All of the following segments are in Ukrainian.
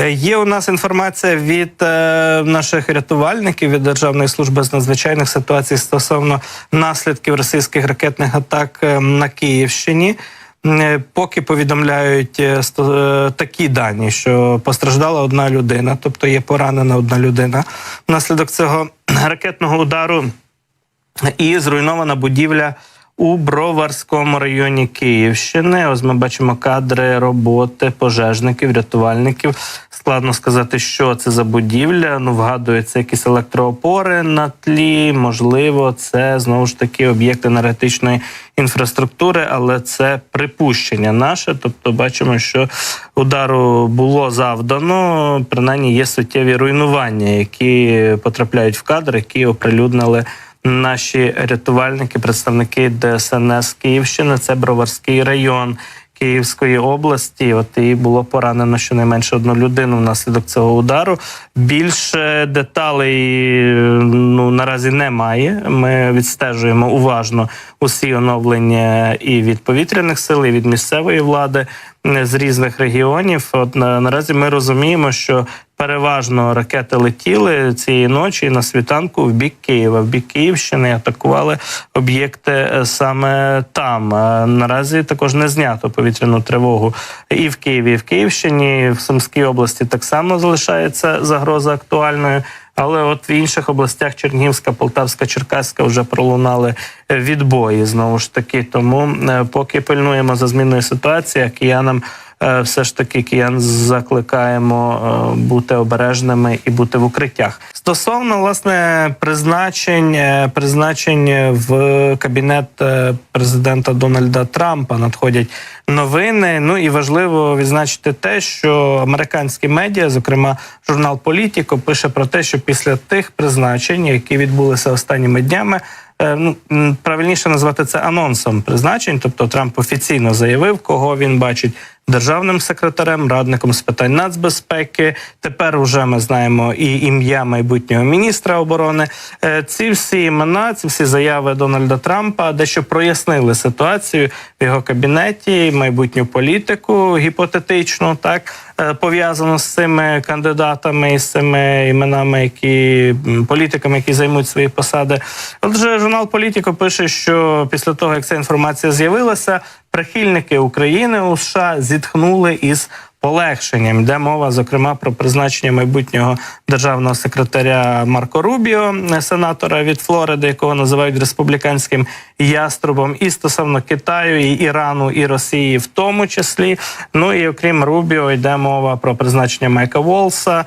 Е, Є у нас інформація від е, наших рятувальників від Державної служби з надзвичайних ситуацій стосовно наслідків російських ракетних атак е, на Київщині. Поки повідомляють такі дані, що постраждала одна людина, тобто є поранена одна людина. Внаслідок цього ракетного удару і зруйнована будівля у Броварському районі Київщини. Ось ми бачимо кадри роботи пожежників, рятувальників. Складно сказати, що це за будівля. Ну, вгадується якісь електроопори на тлі. Можливо, це знову ж таки об'єкт енергетичної інфраструктури, але це припущення наше. Тобто, бачимо, що удару було завдано. Принаймні є суттєві руйнування, які потрапляють в кадр, які оприлюднили наші рятувальники, представники ДСНС Київщини. Це Броварський район. Київської області, от і було поранено щонайменше одну людину внаслідок цього удару. Більше деталей ну наразі немає. Ми відстежуємо уважно усі оновлення і від повітряних сил, і від місцевої влади з різних регіонів. От на, наразі ми розуміємо, що переважно ракети летіли цієї ночі на світанку в бік Києва, в бік Київщини атакували об'єкти е, саме там. Е, Наразі також не знято повітряну тривогу і в Києві, і в Київщині, в Сумській області так само залишається загроза актуальною. Але от в інших областях Чернігівська, Полтавська, Черкаська вже пролунали е, відбої знову ж таки. Тому е, поки пильнуємо за зміною ситуації, киянам все ж таки киян закликаємо е, бути обережними і бути в укриттях. Стосовно власне призначень, е, призначень в кабінет е, президента Дональда Трампа надходять новини. Ну і важливо відзначити те, що американські медіа, зокрема журнал Політіко, пише про те, що після тих призначень, які відбулися останніми днями. е, Ну, правильніше назвати це анонсом призначень. Тобто Трамп офіційно заявив, кого він бачить державним секретарем, радником з питань нацбезпеки. Тепер уже ми знаємо і ім'я майбутнього міністра оборони. Е, Ці всі імена, ці всі заяви Дональда Трампа дещо прояснили ситуацію в його кабінеті, майбутню політику гіпотетичну, так е, пов'язану з цими кандидатами і з цими іменами, які політиками, які займуть свої посади. Отже, журнал Політіко пише, що після того, як ця інформація з'явилася, прихильники України у США зітхнули із полегшенням. Йде мова, зокрема, про призначення майбутнього державного секретаря Марко Рубіо, сенатора від Флориди, якого називають республіканським яструбом, і стосовно Китаю, і Ірану, і Росії, в тому числі. Ну і окрім Рубіо, йде мова про призначення Майка Волса,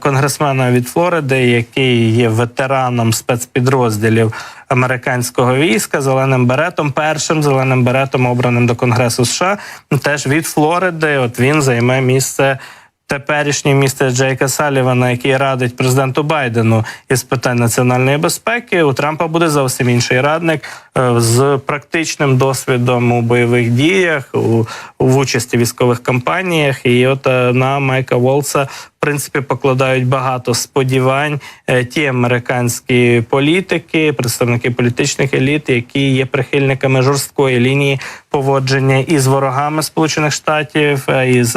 конгресмена від Флориди, який є ветераном спецпідрозділів американського війська, зеленим беретом, першим зеленим беретом, обраним до Конгресу США, теж від Флориди. От він займе місце. Теперішнє місце Джейка Салівана, який радить президенту Байдену із питань національної безпеки, у Трампа буде зовсім інший радник е, з практичним досвідом у бойових діях, у, в участі в військових кампаніях. І от е, на Майка Волса в принципі покладають багато сподівань е, ті американські політики, представники політичних еліт, які є прихильниками жорсткої лінії поводження із ворогами Сполучених Штатів, із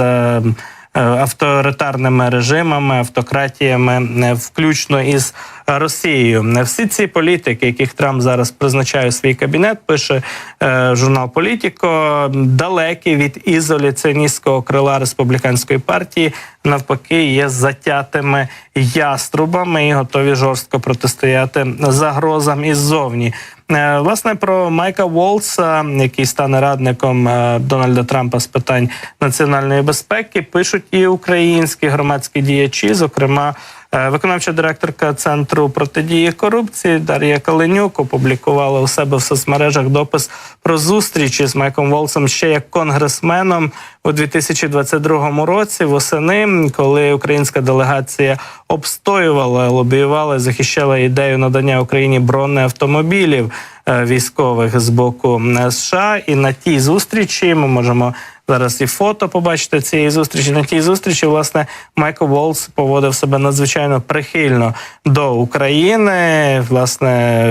авторитарними режимами, автократіями, е, включно із Росією. Всі ці політики, яких Трамп зараз призначає у свій кабінет, пише е, журнал Політіко, далекі від ізоляціоністського крила республіканської партії, навпаки, є затятими яструбами і готові жорстко протистояти загрозам іззовні. Е, Власне про Майка Волса, який стане радником е, Дональда Трампа з питань національної безпеки, пишуть і українські громадські діячі, зокрема. Е, Виконавча директорка центру протидії корупції Дар'я Каленюк опублікувала у себе в соцмережах допис про зустрічі з Майком Волсом ще як конгресменом у 2022 році. Восени, коли українська делегація обстоювала, лобіювала, захищала ідею надання Україні бронеавтомобілів е, військових з боку е, США. І на тій зустрічі ми можемо зараз і фото побачити цієї зустрічі. На тій зустрічі, власне, Майкл Волс поводив себе надзвичайно прихильно до України. Власне,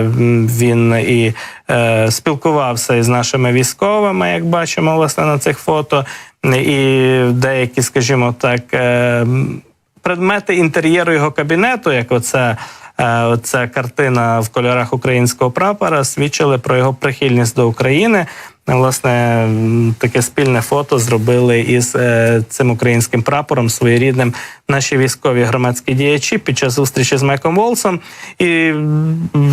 він і е, спілкувався із нашими військовими, як бачимо, власне, на цих фото. і деякі, скажімо так, е, предмети інтер'єру його кабінету, як оце. е, Оця картина в кольорах українського прапора свідчили про його прихильність до України. Власне, таке спільне фото зробили із е, цим українським прапором своєрідним наші військові громадські діячі під час зустрічі з Майком Волсом. І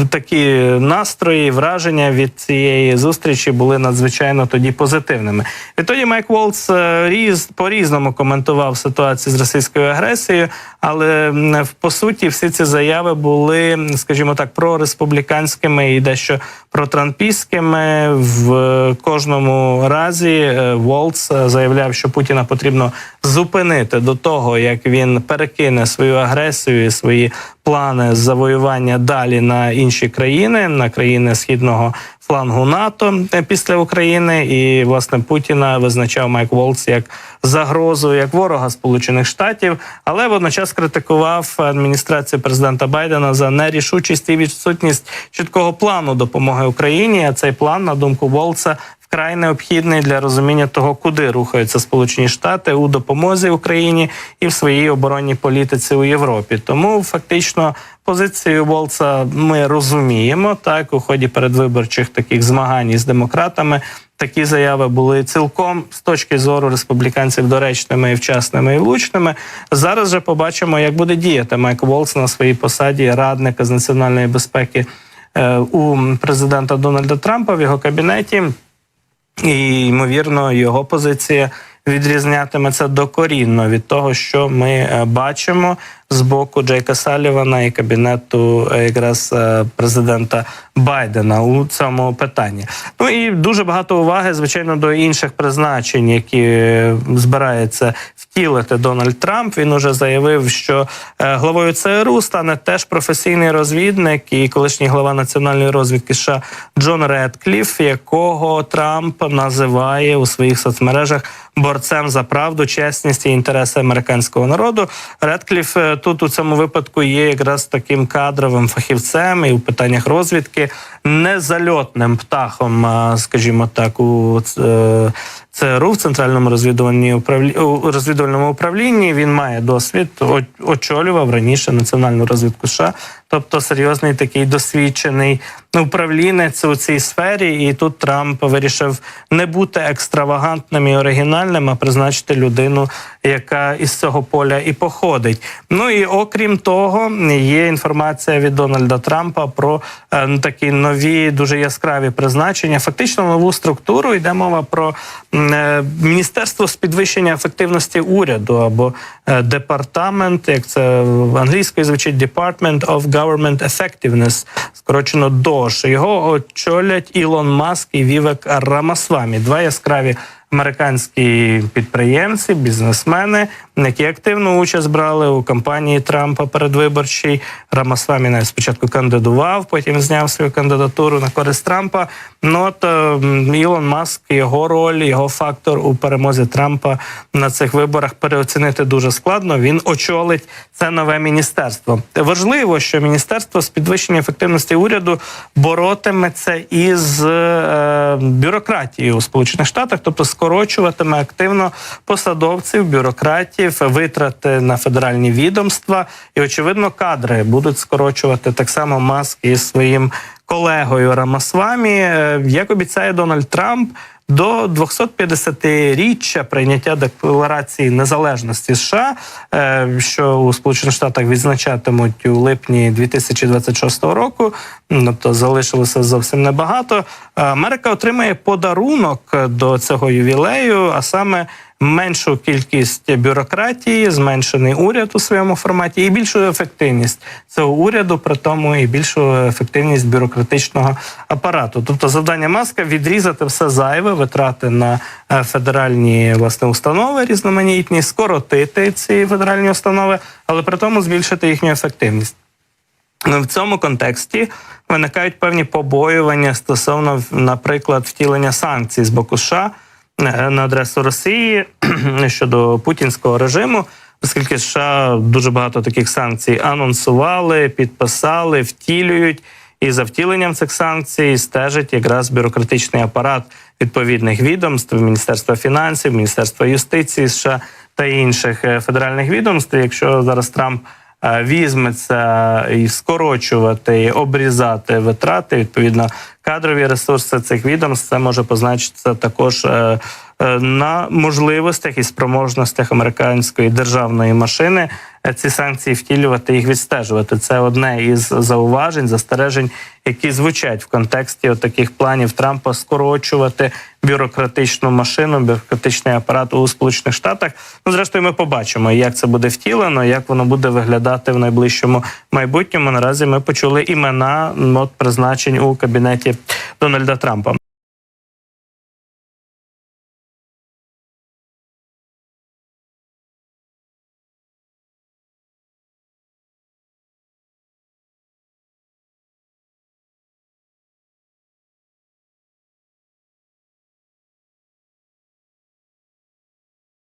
такі настрої, враження від цієї зустрічі були надзвичайно тоді позитивними. Відтоді Майк Волс е, різ по різному коментував ситуацію з російською агресією, але по суті всі ці заяви були, скажімо так, прореспубліканськими і дещо протрампійськими. В кожному разі е, Волц е, заявляв, що Путіна потрібно зупинити до того, як він перекине свою агресію і свої плани завоювання далі на інші країни, на країни східного флангу НАТО е, після України. І власне Путіна визначав Майк Волц як загрозу, як ворога Сполучених Штатів, але водночас критикував адміністрацію президента Байдена за нерішучість і відсутність чіткого плану допомоги Україні. А цей план, на думку Волца, вкрай необхідний для розуміння того, куди рухаються Сполучені Штати у допомозі Україні і в своїй оборонній політиці у Європі. Тому фактично позицію Волца ми розуміємо так у ході передвиборчих таких змагань із демократами. Такі заяви були цілком з точки зору республіканців доречними і вчасними і влучними. Зараз же побачимо, як буде діяти Майк Волц на своїй посаді радника з національної безпеки е, у президента Дональда Трампа в його кабінеті. І ймовірно, його позиція відрізнятиметься докорінно від того, що ми е, бачимо з боку Джейка Салівана і кабінету е, якраз е, президента Байдена у цьому питанні. Ну і дуже багато уваги, звичайно, до інших призначень, які збирається втілити Дональд Трамп. Він уже заявив, що главою ЦРУ стане теж професійний розвідник і колишній глава національної розвідки США Джон Редкліф, якого Трамп називає у своїх соцмережах борцем за правду, чесність і інтереси американського народу. Редкліф е, тут у цьому випадку є якраз таким кадровим фахівцем і у питаннях розвідки, незальотним птахом, скажімо так, у е, ЦРУ в центральному розвідувальній управлі... розвідувальному управлінні. Він має досвід, очолював раніше національну розвідку США, тобто серйозний такий досвідчений управлінець у цій сфері. І тут Трамп вирішив не бути екстравагантним і оригінальним, а призначити людину, яка із цього поля і походить. Ну і окрім того, є інформація від Дональда Трампа про е, такі нові, дуже яскраві призначення. Фактично нову структуру йде мова про міністерство з підвищення ефективності уряду або е, департамент, як це в англійською звучить Department of Government Effectiveness, скорочено ДОЖ. Його очолять Ілон Маск і Вівек Рамасвамі. Два яскраві американські підприємці, бізнесмени, які активну участь брали у кампанії Трампа передвиборчій. Рамасвамі навіть спочатку кандидував, потім зняв свою кандидатуру на користь Трампа. Ну от е, Ілон Маск, його роль, його фактор у перемозі Трампа на цих виборах переоцінити дуже складно. Він очолить це нове міністерство. Важливо, що міністерство з підвищення ефективності уряду боротиметься із е, бюрократією у Сполучених Штатах, тобто скорочуватиме активно посадовців, бюрократів, витрати на федеральні відомства, і очевидно, кадри будуть скорочувати так само Маск із своїм колегою Рамасвамі. Е, Як обіцяє Дональд Трамп. До 250-річчя прийняття декларації незалежності США, е, що у Сполучених Штатах відзначатимуть у липні 2026 року, ну, залишилося зовсім небагато. Е, Америка отримає подарунок до цього ювілею, а саме меншу кількість бюрократії, зменшений уряд у своєму форматі і більшу ефективність цього уряду, при тому і більшу ефективність бюрократичного апарату. Тобто, завдання маска відрізати все зайве, витрати на е, федеральні власне установи різноманітні, скоротити ці федеральні установи, але при тому збільшити їхню ефективність. Ну, В цьому контексті виникають певні побоювання стосовно, наприклад, втілення санкцій з боку США на адресу Росії щодо путінського режиму, оскільки США дуже багато таких санкцій анонсували, підписали, втілюють. І за втіленням цих санкцій стежить якраз бюрократичний апарат відповідних відомств, Міністерства фінансів, Міністерства юстиції США та інших е, федеральних відомств. Якщо зараз Трамп е, візьметься і скорочувати, обрізати витрати, відповідно, кадрові ресурси цих відомств, це може позначитися також е, е, на можливостях і спроможностях американської державної машини ці санкції втілювати їх відстежувати. Це одне із зауважень, застережень, які звучать в контексті таких планів Трампа скорочувати бюрократичну машину, бюрократичний апарат у Сполучених Штатах. Ну, зрештою, ми побачимо, як це буде втілено, як воно буде виглядати в найближчому майбутньому. Наразі ми почули імена ну, от, призначень у кабінеті Дональда Трампа.